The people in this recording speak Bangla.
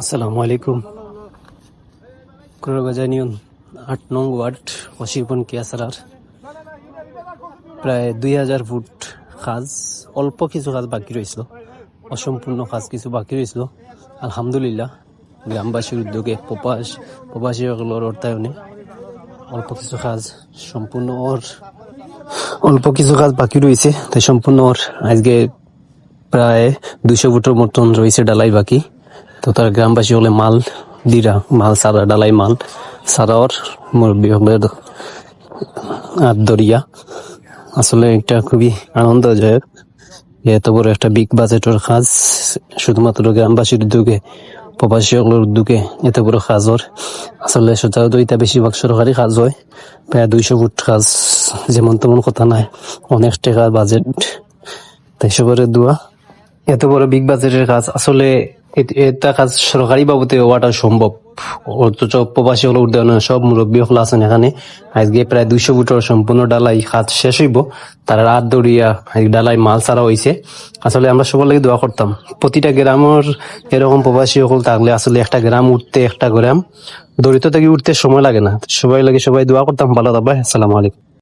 আসসালামু আলাইকুম। ইউনিয়ন আট নং ওয়ার্ড অশিবন কিয়াসারার। প্রায় দুই হাজার ফুট কাজ অল্প কিছু কাজ বাকি রয়েছিল। অসম্পূর্ণ কাজ কিছু বাকি রয়েছিল। আলহামদুলিল্লাহ, গ্রামবাসীর উদ্যোগে প্রবাস, প্রবাসীসকলের অর্থায়নে অল্প কিছু কাজ সম্পূর্ণ ওর, অল্প কিছু কাজ বাকি রয়েছে। তাই সম্পূর্ণ ওর। আজকে প্রায় দুইশো ফুটের মতন রয়েছে ডালাই বাকি। তো তার গ্রামবাসী হলে মাল দিরা, মাল সারা, ডালাই মাল। সারাওয়ার মুরব্বী হলে আর দরিয়া। আসলে এটা খুবই আনন্দদায়ক এত বড় একটা বিগ বাজেটের কাজ। শুধুমাত্র গ্রামবাসীর উদ্যোগে, প্রবাসী সকলের উদ্যোগে এত বড় কাজ ওর। আসলে সচরাচর এটা বেশিরভাগ সরকারি কাজ হয়। প্রায় দুইশো ফুট কাজ, যেমন তেমন কথা নাই। অনেক টাকা বাজেট তাই সবার দোয়া। এত বড় বিগ বাজেটের কাজ। আসলে এটা কাজ সরকারি বাবদে হওয়াটা সম্ভব। অথচ প্রবাসী হল উদ্যান সব মুরব্বী হল আছেন এখানে। আজকে প্রায় দুইশো ফুটের সম্পূর্ণ ডালাই কাজ শেষ হইব। তারা রাত দৌড়িয়া ডালাই মাল ছাড়া হয়েছে আসলে আমরা সবার লাগে দোয়া করতাম। প্রতিটা গ্রামের এরকম প্রবাসী সকল থাকলে আসলে একটা গ্রাম উঠতে একটা গ্রাম। দরিদ্র থেকে উঠতে সময় লাগে না। সবাই লাগে সবাই দোয়া করতাম। ভালো থাকবে। আসসালামু আলাইকুম।